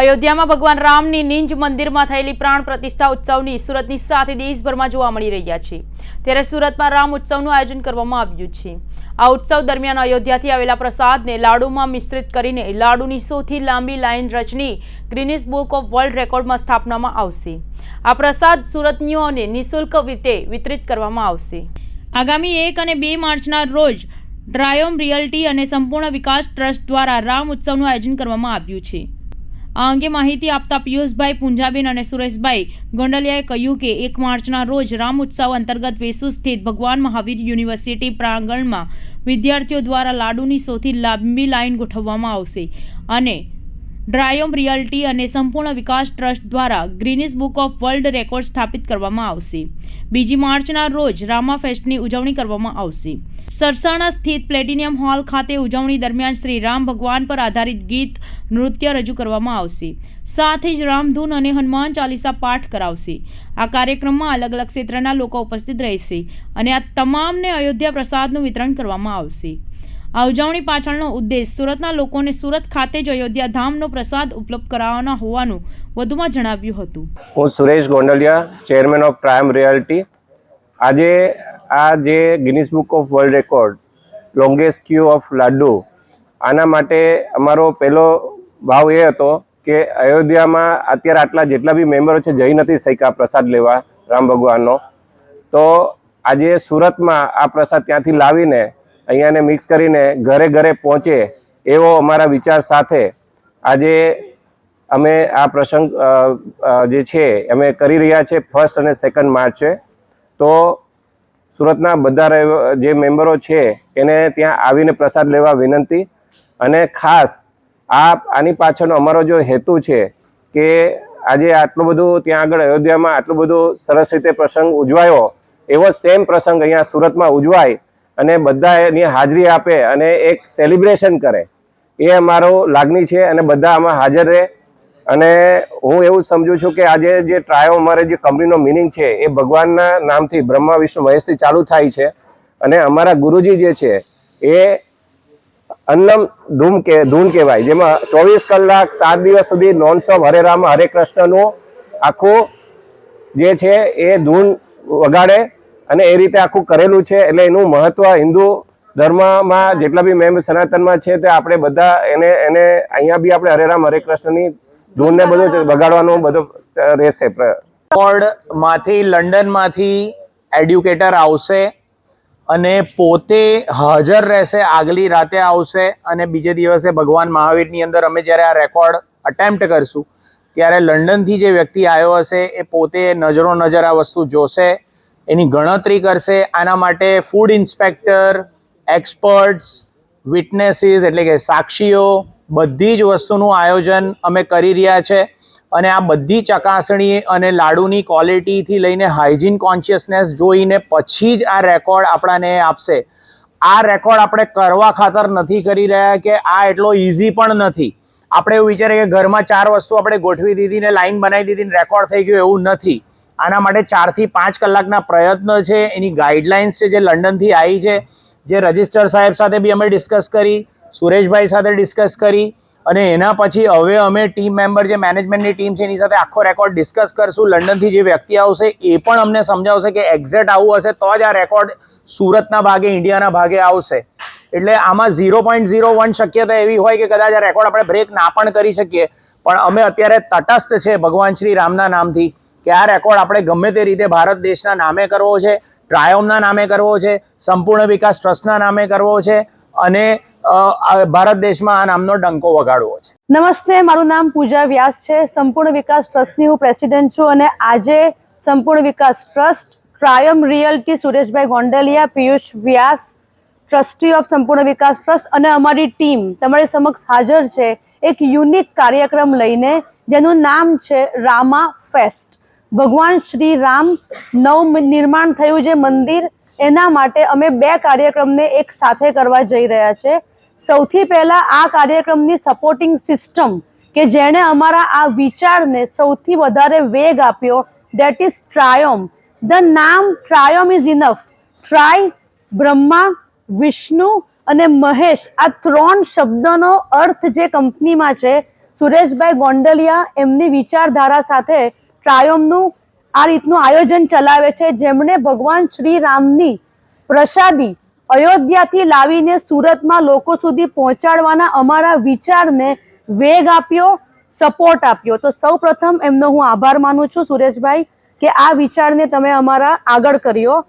અયોધ્યામાં ભગવાન રામની નિંજ મંદિરમાં થયેલી પ્રાણ પ્રતિષ્ઠા ઉત્સવની સુરતની સાથે દેશભરમાં જોવા મળી રહ્યા છે. ત્યારે સુરતમાં રામ ઉત્સવનું આયોજન કરવામાં આવ્યું છે. આ ઉત્સવ દરમિયાન અયોધ્યાથી આવેલા પ્રસાદને લાડુમાં મિશ્રિત કરીને લાડુની સૌથી લાંબી લાઇન રચની ગ્રીનિસ બુક ઓફ વર્લ્ડ રેકોર્ડમાં સ્થાપનામાં આવશે. આ પ્રસાદ સુરતનીઓને નિઃશુલ્ક રીતે વિતરિત કરવામાં આવશે. આગામી એક અને બે માર્ચના રોજ ડ્રાયોમ રિયલ્ટી અને સંપૂર્ણ વિકાસ ટ્રસ્ટ દ્વારા રામ ઉત્સવનું આયોજન કરવામાં આવ્યું છે. આ અંગે માહિતી આપતા પિયુષભાઈ પુંજાબેન અને સુરેશભાઈ ગોંડલિયાએ કહ્યું કે એક માર્ચના રોજ રામ ઉત્સવ અંતર્ગત વેસુ સ્થિત ભગવાન મહાવીર યુનિવર્સિટી પ્રાંગણમાં વિદ્યાર્થીઓ દ્વારા લાડુની સૌથી લાંબી લાઇન ગોઠવવામાં આવશે અને ડ્રાયોમ રિયલ્ટી અને સંપૂર્ણ વિકાસ ટ્રસ્ટ દ્વારા Guinness book of world record સ્થાપિત કરવામાં આવશે. બીજી માર્ચના રોજ રામા ફેસ્ટની ઉજવણી કરવામાં આવશે. સરસાણા સ્થિત પ્લેટિનિયમ હોલ ખાતે ઉજવણી દરમિયાન શ્રી રામ ભગવાન પર આધારિત ગીત, નૃત્ય રજૂ કરવામાં આવશે. સાથે જ રામધૂન અને હનુમાન ચાલીસા પાઠ કરાવશે. આ કાર્યક્રમમાં અલગ અલગ ક્ષેત્રના લોકો ઉપસ્થિત રહેશે અને આ તમામને અયોધ્યા પ્રસાદનું વિતરણ કરવામાં આવશે. આ ઉજવણી પાછળનો ઉદ્દેશ સુરતના લોકોને સુરત ખાતે જ અયોધ્યા ધામનો પ્રસાદ ઉપલબ્ધ કરાવવાનો હોવાનું વધુમાં જણાવ્યું હતું. હું Suresh Gondaliya chairman of prime reality આજે આ જે Guinness book of world record longest queue of laddu, આના માટે અમારો પહેલો ભાવ એ હતો કે અયોધ્યામાં અત્યારે આટલા જેટલા બી મેમ્બરો છે જઈ નથી શક્યા પ્રસાદ લેવા રામ ભગવાનનો. તો આજે સુરતમાં આ પ્રસાદ ત્યાંથી લાવીને અહીંયાને મિક્સ કરીને ઘરે ઘરે પહોંચે એવો અમારા વિચાર સાથે આજે અમે આ પ્રસંગ જે છે, અમે કરી રહ્યા છે ફર્સ્ટ અને સેકન્ડ માર્ચે તો સુરતના બધા જે મેમ્બરો છે, એને ત્યાં આવીને પ્રસાદ લેવા વિનંતી અને ખાસ આ, આની પાછળનો અમારો જો હેતુ છે કે આજે આટલું બધું ત્યાં આગળ અયોધ્યામાં આટલું બધું સરસ રીતે પ્રસંગ ઉજવાયો, એવો સેમ પ્રસંગ અહીંયા સુરતમાં ઉજવાય અને બધા એની હાજરી આપે અને એક સેલિબ્રેશન કરે. એ અમારો લાગણી છે અને બધા આમાં હાજર રહે. અને હું એવું સમજુ છું કે આજે જે ટ્રાયો અમારે જે કંપનીનો મિનિંગ છે, એ ભગવાનના નામથી બ્રહ્મા, વિષ્ણુ, મહેશથી ચાલુ થાય છે. અને અમારા ગુરુજી જે છે, એ અન્નમ ધૂમ કે, ધૂન કહેવાય. જેમાં ચોવીસ કલાક, સાત દિવસ સુધી નોનસ્ટોપ હરે રામ, હરે કૃષ્ણનું આખું જે છે, એ ધૂન વગાડે અને એ રીતે આખું કરેલું છે એટલે એનું મહત્વ હિન્દુ ધર્મમાં જેટલા બી મેમ સનાતનમાં છે તે આપણે બધા એને એને અહીંયા બી આપણે હરે રામ, હરે કૃષ્ણની ધૂનને બધું બગાડવાનું બધું રહેશે પ્ર- માંથી લંડનમાંથી એડ્યુકેટર આવશે અને પોતે હાજર રહેશે, આગલી રાતે આવશે અને બીજે દિવસે ભગવાન મહાવીરની અંદર અમે જ્યારે આ રેકોર્ડ અટેમ્પ્ટ કરશું, ત્યારે લંડનથી જે વ્યક્તિ આવ્યો હશે એ પોતે નજરો નજર આ વસ્તુ જોશે એની ગણતરી કરશે. આના માટે ફૂડ ઇન્સ્પેક્ટર એક્સપર્ટ્સ વિટનેસીસ એટલે કે સાક્ષીઓ, બધી જ વસ્તુનું આયોજન અમે કરી રહ્યા છે. અને આ બધી ચકાસણી અને લાડુની ક્વોલિટીથી લઈને હાઇજીન કોન્શિયસનેસ જોઈને પછી જ આ રેકોર્ડ આપણાને આપશે. આ રેકોર્ડ આપણે કરવા ખાતર નથી કરી રહ્યા કે આ એટલો ઇઝી પણ નથી. આપણે એવું વિચારીએ કે ઘરમાં ચાર વસ્તુ આપણે ગોઠવી દીધી ને લાઈન બનાવી દીધી ને રેકોર્ડ થઈ ગયો એવું નથી. આના માટે ચારથી પાંચ કલાકના પ્રયત્ન છે. એની ગાઈડલાઇન્સ છે જે લંડનથી આવી છે. જે રજિસ્ટર સાહેબ સાથે બી અમે ડિસ્કસ કરી, સુરેશભાઈ સાથે ડિસ્કસ કરી અને એના પછી હવે અમે ટીમ મેમ્બર જે મેનેજમેન્ટની ટીમ છે એની સાથે આખો રેકોર્ડ ડિસ્કસ કરશું. લંડનથી જે વ્યક્તિ આવશે એ પણ અમને સમજાવશે કે એક્ઝેક્ટ આવું હશે તો જ આ રેકોર્ડ સુરતના ભાગે, ઇન્ડિયાના ભાગે આવશે. એટલે આમાં ઝીરો પોઈન્ટ ઝીરો વન શક્યતા એવી હોય કે કદાચ આ રેકોર્ડ આપણે બ્રેક ના પણ કરી શકીએ. પણ અમે અત્યારે તટસ્થ છે ભગવાન શ્રી રામના નામથી. કે આ રેકોર્ડ આપણે ગમે તે રીતે ભારત દેશના નામે કરવો છે ટ્રાયોમના નામે કરવો છે, સંપૂર્ણ વિકાસ ટ્રસ્ટના નામે કરવો છે અને ભારત દેશમાં આ નામનો ડંકો વગાડવો છે. નમસ્તે, મારું નામ પૂજા વ્યાસ છે. સંપૂર્ણ વિકાસ ટ્રસ્ટની હું પ્રેસિડેન્ટ છું અને આજે Sampurna Vikas trust Triom realty Sureshbhai Gondaliya, Piyush Vyas, trustee of Sampurna Vikas trust અને અમારી ટીમ તમારી સમક્ષ હાજર છે એક યુનિક કાર્યક્રમ લઈને, જેનું નામ છે રામા ફેસ્ટ ભગવાન શ્રી રામ નવ નિર્માણ થયું જે મંદિર, એના માટે અમે બે કાર્યક્રમને એક સાથે કરવા જઈ રહ્યા છે. સૌથી પહેલા આ કાર્યક્રમની સપોર્ટિંગ સિસ્ટમ કે જેણે અમારા આ વિચારને સૌથી વધારે વેગ આપ્યો દેટ ઇઝ ટ્રાયોમ ધ નામ Triom is enough tri Brahma Vishnu અને મહેશ આ ત્રણ શબ્દનો અર્થ જે કંપનીમાં છે, સુરેશભાઈ ગોંડલિયા એમની વિચારધારા સાથે ટ્રાયોમનું આ રીતનું આયોજન ચલાવે છે, જેમણે ભગવાન શ્રી રામની પ્રસાદી અયોધ્યાથી લાવીને સુરતમાં લોકો સુધી પહોંચાડવાના અમારા વિચારને વેગ આપ્યો સપોર્ટ આપ્યો. તો સૌ એમનો હું આભાર માનું છું સુરેશભાઈ, કે આ વિચારને તમે અમારા આગળ કર્યો.